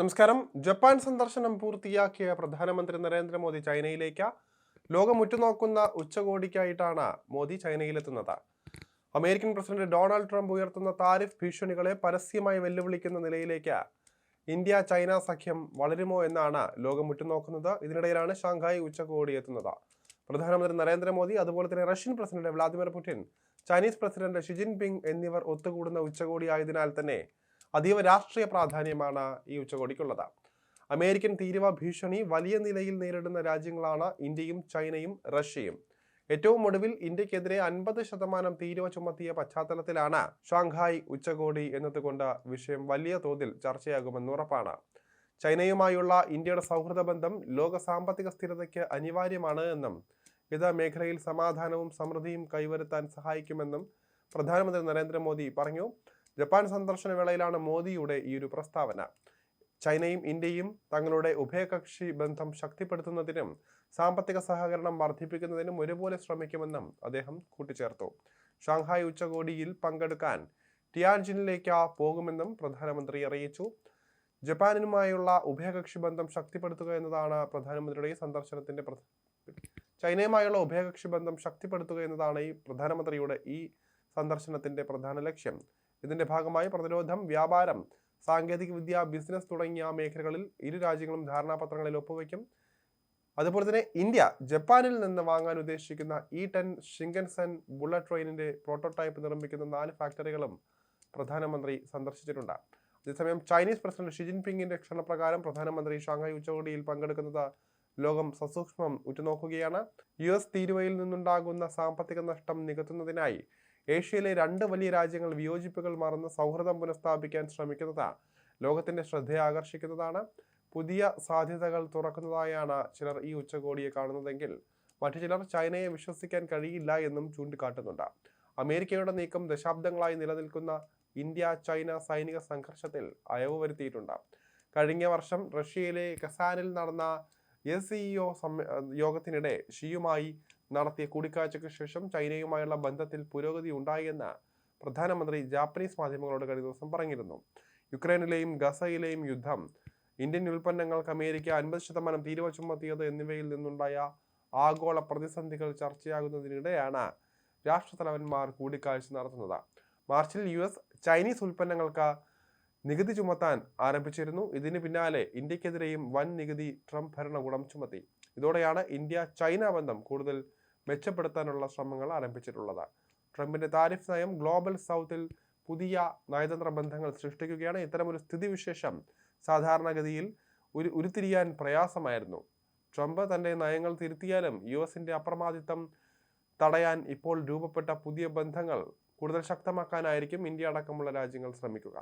നമസ്കാരം. ജപ്പാൻ സന്ദർശനം പൂർത്തിയാക്കിയ പ്രധാനമന്ത്രി നരേന്ദ്രമോദി ചൈനയിലേക്ക്. ലോകം ഉറ്റുനോക്കുന്ന ഉച്ചകോടിക്കായിട്ടാണ് മോദി ചൈനയിലെത്തുന്നത്. അമേരിക്കൻ പ്രസിഡന്റ് ഡൊണാൾഡ് ട്രംപ് ഉയർത്തുന്ന താരിഫ് ഭീഷണികളെ പരസ്യമായി വെല്ലുവിളിക്കുന്ന നിലയിലേക്ക് ഇന്ത്യ ചൈന സഖ്യം വളരുമോ എന്നാണ് ലോകം ഉറ്റുനോക്കുന്നത്. ഇതിനിടയിലാണ് ഷാങ്ഹായ് ഉച്ചകോടി എത്തുന്നത്. പ്രധാനമന്ത്രി നരേന്ദ്രമോദി അതുപോലെ തന്നെ Russian president Vladimir Putin Chinese president Xi Jinping എന്നിവർ ഒത്തുകൂടുന്ന ഉച്ചകോടി ആയതിനാൽ തന്നെ അതീവ രാഷ്ട്രീയ പ്രാധാന്യമാണ് ഈ ഉച്ചകോടിക്കുള്ളത്. അമേരിക്കൻ തീരുവ ഭീഷണി വലിയ നിലയിൽ നേരിടുന്ന രാജ്യങ്ങളാണ് ഇന്ത്യയും ചൈനയും റഷ്യയും. ഏറ്റവും ഒടുവിൽ ഇന്ത്യക്കെതിരെ അൻപത് ശതമാനം തീരുവ ചുമത്തിയ പശ്ചാത്തലത്തിലാണ് ഷാങ്ഹായ് ഉച്ചകോടി എന്നതുകൊണ്ട് വിഷയം വലിയ തോതിൽ ചർച്ചയാകുമെന്ന് ഉറപ്പാണ്. ചൈനയുമായുള്ള ഇന്ത്യയുടെ സൗഹൃദ ബന്ധം ലോക സാമ്പത്തിക സ്ഥിരതയ്ക്ക് അനിവാര്യമാണ് എന്നും ഇത് മേഖലയിൽ സമാധാനവും സമൃദ്ധിയും കൈവരുത്താൻ സഹായിക്കുമെന്നും പ്രധാനമന്ത്രി നരേന്ദ്രമോദി പറഞ്ഞു. ജപ്പാൻ സന്ദർശന വേളയിലാണ് മോദിയുടെ ഈ ഒരു പ്രസ്താവന. ചൈനയും ഇന്ത്യയും തങ്ങളുടെ ഉഭയകക്ഷി ബന്ധം ശക്തിപ്പെടുത്തുന്നതിനും സാമ്പത്തിക സഹകരണം വർദ്ധിപ്പിക്കുന്നതിനും ഒരുപോലെ ശ്രമിക്കുമെന്നും അദ്ദേഹം കൂട്ടിച്ചേർത്തു. ഷാങ്ഹായ് ഉച്ചകോടിയിൽ പങ്കെടുക്കാൻ ടിയാൻജിനിലേക്ക് പോകുമെന്നും പ്രധാനമന്ത്രി അറിയിച്ചു. ജപ്പാനുമായുള്ള ഉഭയകക്ഷി ബന്ധം ശക്തിപ്പെടുത്തുക എന്നതാണ് പ്രധാനമന്ത്രിയുടെ സന്ദർശനത്തിന്റെ ചൈനയുമായുള്ള ഉഭയകക്ഷി ബന്ധം ശക്തിപ്പെടുത്തുക എന്നതാണ് ഈ പ്രധാനമന്ത്രിയുടെ ഈ സന്ദർശനത്തിന്റെ പ്രധാന ലക്ഷ്യം. ഇതിന്റെ ഭാഗമായി പ്രതിരോധം വ്യാപാരം സാങ്കേതിക വിദ്യ ബിസിനസ് തുടങ്ങിയ മേഖലകളിൽ ഇരു രാജ്യങ്ങളും ധാരണാപത്രങ്ങളിൽ ഒപ്പുവയ്ക്കും അതുപോലെ തന്നെ ഇന്ത്യ ജപ്പാനിൽ നിന്ന് വാങ്ങാൻ ഉദ്ദേശിക്കുന്ന ഇ ടെൻ ഷിങ്കൻസൺ ബുള്ളറ്റ് ട്രെയിനിന്റെ പ്രോട്ടോടൈപ്പ് നിർമ്മിക്കുന്ന നാല് ഫാക്ടറികളും പ്രധാനമന്ത്രി സന്ദർശിച്ചിട്ടുണ്ട്. അതേസമയം ചൈനീസ് പ്രസിഡന്റ് ഷി ജിൻപിങ്ങിന്റെ ക്ഷണപ്രകാരം പ്രധാനമന്ത്രി ഷാങ്ഹായ് ഉച്ചകോടിയിൽ പങ്കെടുക്കുന്നത് ലോകം സസൂക്ഷ്മം ഉറ്റുനോക്കുകയാണ്. യു എസ് തീരുവയിൽ നിന്നുണ്ടാകുന്ന സാമ്പത്തിക നഷ്ടം നികത്തുന്നതിനായി ഏഷ്യയിലെ രണ്ട് വലിയ രാജ്യങ്ങൾ വിയോജിപ്പുകൾ മറന്ന് സൗഹൃദം പുനഃസ്ഥാപിക്കാൻ ശ്രമിക്കുന്നതാണ്. ലോകത്തിന്റെ ശ്രദ്ധയെ ആകർഷിക്കുന്നതാണ്. പുതിയ സാധ്യതകൾ തുറക്കുന്നതായാണ് ചിലർ ഈ ഉച്ചകോടിയെ കാണുന്നതെങ്കിൽ മറ്റു ചിലർ ചൈനയെ വിശ്വസിക്കാൻ കഴിയില്ല എന്നും ചൂണ്ടിക്കാട്ടുന്നുണ്ട്. അമേരിക്കയുടെ നീക്കം ദശാബ്ദങ്ങളായി നിലനിൽക്കുന്ന ഇന്ത്യ ചൈന സൈനിക സംഘർഷത്തിൽ അയവ് വരുത്തിയിട്ടുണ്ട്. കഴിഞ്ഞ വർഷം റഷ്യയിലെ കസാനിൽ നടന്ന എസ് സിഇഒ യോഗത്തിനിടെ ഷിയുമായി നടത്തിയ കൂടിക്കാഴ്ചയ്ക്ക് ശേഷം ചൈനയുമായുള്ള ബന്ധത്തിൽ പുരോഗതി ഉണ്ടായെന്ന് പ്രധാനമന്ത്രി ജാപ്പനീസ് മാധ്യമങ്ങളോട് കഴിഞ്ഞ ദിവസം പറഞ്ഞിരുന്നു. യുക്രൈനിലെയും ഗസയിലെയും യുദ്ധം ഇന്ത്യൻ ഉൽപ്പന്നങ്ങൾക്ക് അമേരിക്ക അൻപത് ശതമാനം തീരുവ ചുമത്തിയത് എന്നിവയിൽ നിന്നുണ്ടായ ആഗോള പ്രതിസന്ധികൾ ചർച്ചയാകുന്നതിനിടെയാണ് രാഷ്ട്രതലവന്മാർ കൂടിക്കാഴ്ച നടത്തുന്നത്. മാർച്ചിൽ യു എസ് ചൈനീസ് ഉൽപ്പന്നങ്ങൾക്ക് നികുതി ചുമത്താൻ ആരംഭിച്ചിരുന്നു. ഇതിന് പിന്നാലെ ഇന്ത്യക്കെതിരെയും വൻ നികുതി ട്രംപ് ഭരണകൂടം ചുമത്തി. ഇതോടെയാണ് ഇന്ത്യ ചൈന ബന്ധം കൂടുതൽ മെച്ചപ്പെടുത്താനുള്ള ശ്രമങ്ങൾ ആരംഭിച്ചിട്ടുള്ളത് ട്രംപിന്റെ താരിഫ് നയം ഗ്ലോബൽ സൗത്തിൽ പുതിയ നയതന്ത്ര ബന്ധങ്ങൾ സൃഷ്ടിക്കുകയാണ്. ഇത്തരമൊരു സ്ഥിതിവിശേഷം സാധാരണഗതിയിൽ ഒരു ഉരുത്തിരിയാൻ പ്രയാസമായിരുന്നു. ട്രംപ് തന്റെ നയങ്ങൾ തിരുത്തിയാലും യു എസിന്റെ അപ്രമാദിത്വം തടയാൻ ഇപ്പോൾ രൂപപ്പെട്ട പുതിയ ബന്ധങ്ങൾ കൂടുതൽ ശക്തമാക്കാനായിരിക്കും ഇന്ത്യ അടക്കമുള്ള രാജ്യങ്ങൾ ശ്രമിക്കുക.